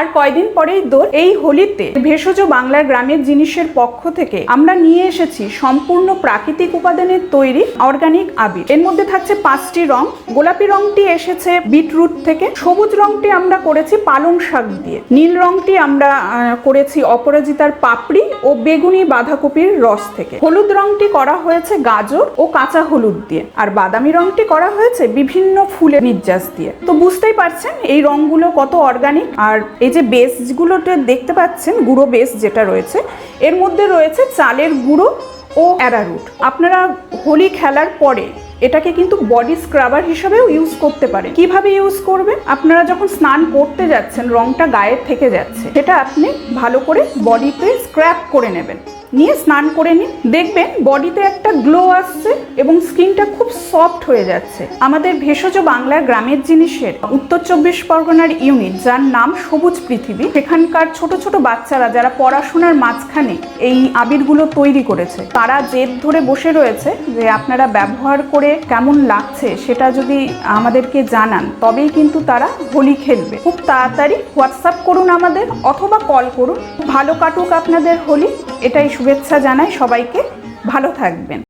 আর কয়দিন পরেই দোল এই হোলিতে ভেষজ বাংলার গ্রামের জিনিসের পক্ষ থেকে আমরা নিয়ে এসেছি সম্পূর্ণ প্রাকৃতিক উপাদানের তৈরি অর্গানিক আবির। এর মধ্যে থাকছে পাঁচটি রং। গোলাপি রংটি এসেছে বিটরুট থেকে। সবুজ রংটি আমরা করেছি পালং শাক দিয়ে। নীল রংটি আমরা করেছি অপরাজিতার পাপড়ি ও বেগুনি বাঁধাকপির রস থেকে। হলুদ রংটি করা হয়েছে গাজর ও কাঁচা হলুদ দিয়ে। আর বাদামি রংটি করা হয়েছে বিভিন্ন ফুলের নির্যাস দিয়ে। তো বুঝতেই পারছেন এই রংগুলো কত অর্গানিক আর এই যে বেসগুলোতে দেখতে পাচ্ছেন, গুঁড়ো বেস যেটা রয়েছে, এর মধ্যে রয়েছে চালের গুঁড়ো ও অ্যারারুট আপনারা হোলি খেলার পরে এটাকে কিন্তু বডি স্ক্রাবার হিসাবেও ইউজ করতে পারে কীভাবে ইউজ করবে আপনারা যখন স্নান করতে যাচ্ছেন, রংটা গায়ের থেকে যাচ্ছে, সেটা আপনি ভালো করে বডিতে স্ক্র্যাপ করে নেবেন। নিয়ে স্নান করে নিন। দেখবেন বডিতে একটা গ্লো আসছে এবং স্কিনটা খুব সফট হয়ে যাচ্ছে। আমাদের ভেষজ বাংলার গ্রামের জিনিসের উত্তর চব্বিশ পরগনার ইউনিট যার নাম সবুজ পৃথিবী, সেখানকার ছোট ছোট বাচ্চারা যারা পড়াশোনার মাঝখানে এই আবিরগুলো তৈরি করেছে, তারা জেদ ধরে বসে রয়েছে যে আপনারা ব্যবহার করে কেমন লাগছে সেটা যদি আমাদেরকে জানান, তবেই কিন্তু তারা হোলি খেলবে। খুব তাড়াতাড়ি হোয়াটসঅ্যাপ করুন আমাদের অথবা কল করুন। ভালো কাটুক আপনাদের হোলি। এটাই শুভেচ্ছা জানাই সবাইকে। ভালো থাকবেন।